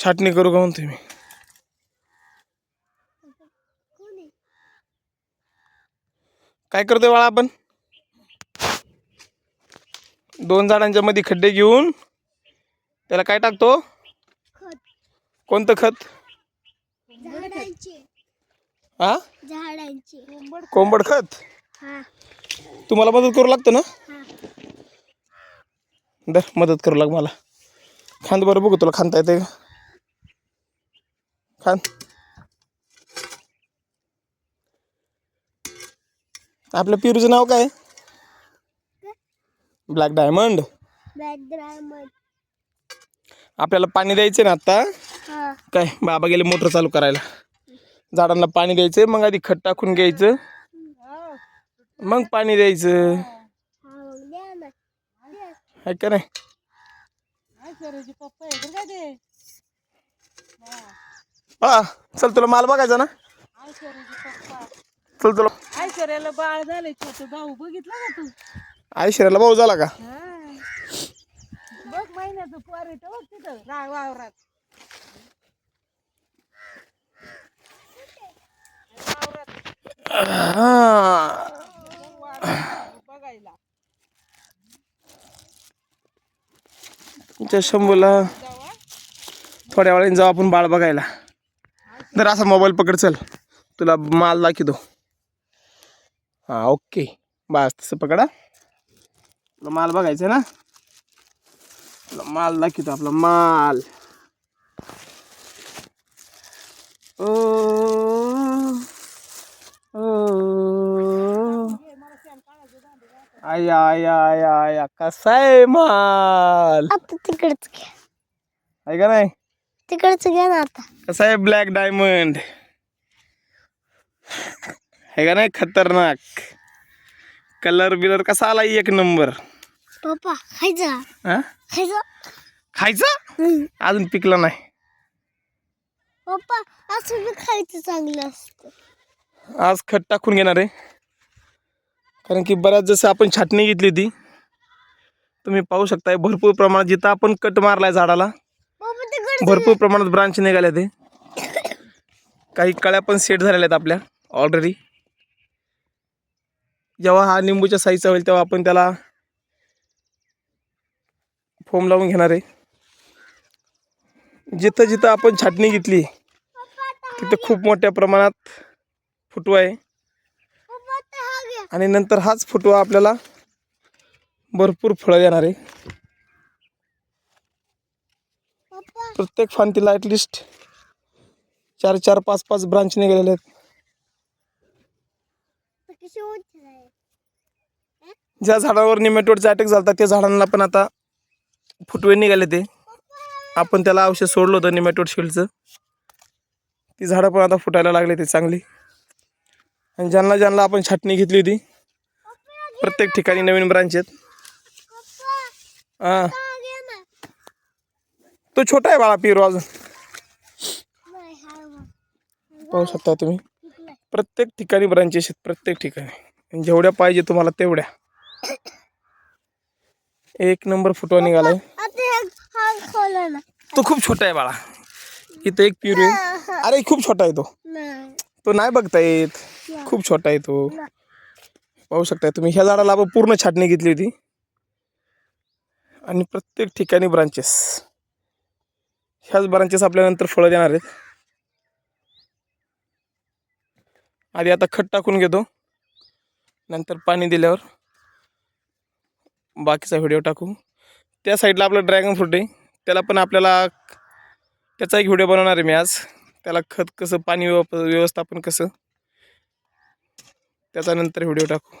छाटणी करू का म्हणतोय मी? काय करतोय बाळा आपण? दोन झाडांच्या मध्ये खड्डे घेऊन त्याला काय टाकतो? कोणतं खत? हा कोंबड खत? तुम्हाला मदत करू लागतं ना? दर मदत करू लाग मला. खांद बरं बघू तुला खांदता येते का? खांद आपल्या पिरूचं नाव काय? ब्लॅक डायमंड आपल्याला पाणी द्यायचं ना आता? हा. काय? बाबा गेले मोटर चालू करायला. झाडांना पाणी द्यायचं मग आधी खत टाकून घ्यायचं. मग पाणी द्यायचं. हा. आहे का नाही? हा चल तुला माल बघायचा ना. चल तुला ऐश्वर्याला बाळ झालंय छोट. भाऊ बघितला का तू? ऐश्वर्याला भाऊ झाला का? बघ महिन्याचं पोर येतं बघ तिथं रा वावरात. हा. बघायला. तुमच्या शंभूला थोड्या वेळाने जाऊ आपण बाळ बघायला. तर असा मोबाईल पकड चल. तुला माल दाखवतो. हा ओके. बस तसं पकडा. तुला माल बघायचा ना? तुला माल दाखवतो आपला माल. ओ आया आया आया आया कसा आहे माल? आता तिकडच आहे का नाही? तिकडच घ्या ना आता. कसा आहे ब्लॅक डायमंड आहे का नाही खतरनाक? कलर बिलर कसा आला एक नंबर पप्पा खायचा हा? खायचा खायचा. अजून पिकला नाही. पप्पा असं बी खायचं चांगलं असतं. आज खत टाकून घेणार आहे. कारण की बऱ्याच जसं आपण छाटणी घेतली होती तुम्ही पाहू शकताय भरपूर प्रमाणात जिथं आपण कट मारलाय झाडाला भरपूर प्रमाणात ब्रांच निघाल्या ते. काही कळ्या पण सेट झालेल्या आहेत आपल्या ऑलरेडी जेव्हा हा निंबूच्या साईजचा होईल तेव्हा आपण त्याला फोम लावून घेणार आहे. जिथं जिथं आपण छाटणी घेतली तिथं खूप मोठ्या प्रमाणात फुटवा आहे. आणि नंतर हाच फुटवा आपल्याला भरपूर फळं देणार आहे पप्पा प्रत्येक फांतीला ॲटलिस्ट चार चार पाच पाच ब्रांच निघालेले आहेत. ज्या झाडावर निमेटोडचा अटॅक झाला त्या झाडांना पण आता फुटवे निघाले ते. आपण त्याला औषध सोडलं होतं निमेटोड शिल्डचं ती झाडं पण आता फुटायला लागले ते चांगली. आणि ज्यांना ज्यांना आपण छाटणी घेतली होती प्रत्येक ठिकाणी नवीन ब्रांच आहेत. हां. तो छोटा आहे बाळा पिरू अजून हा पाहू शकता तुम्ही। प्रत्येक ठिकाणी ब्रांचेस आहेत प्रत्येक ठिकाणी. आणि जेवढ्या पाहिजे तुम्हाला तेवढ्या. एक नंबर फुटवा निघालाय. हे हा तो खूप छोटा आहे बाळा. इथं एक पिरू आहे. अरे खूप छोटा आहे तो. नाही. तो नाही बघता येत खूप छोटा आहे तो. पाहू शकताय तुम्ही ह्या झाडाला आपण पूर्ण छाटणी घेतली होती. आणि प्रत्येक ठिकाणी ब्रांचेस. ह्याच ब्रांचेस आपल्यानंतर फळं देणार आहेत. आधी आता खत टाकून घेतो. नंतर पाणी दिल्यावर बाकीचा व्हिडिओ टाकू. त्या साईडला आपलं ड्रॅगन फ्रूट आहे. त्याला पण आपल्याला त्याचा एक व्हिडिओ बनवणार आहे मी आज. त्याला खत कसं पाणी व्यव व्यवस्थापन कसं त्याचा नंतर व्हिडिओ टाकू.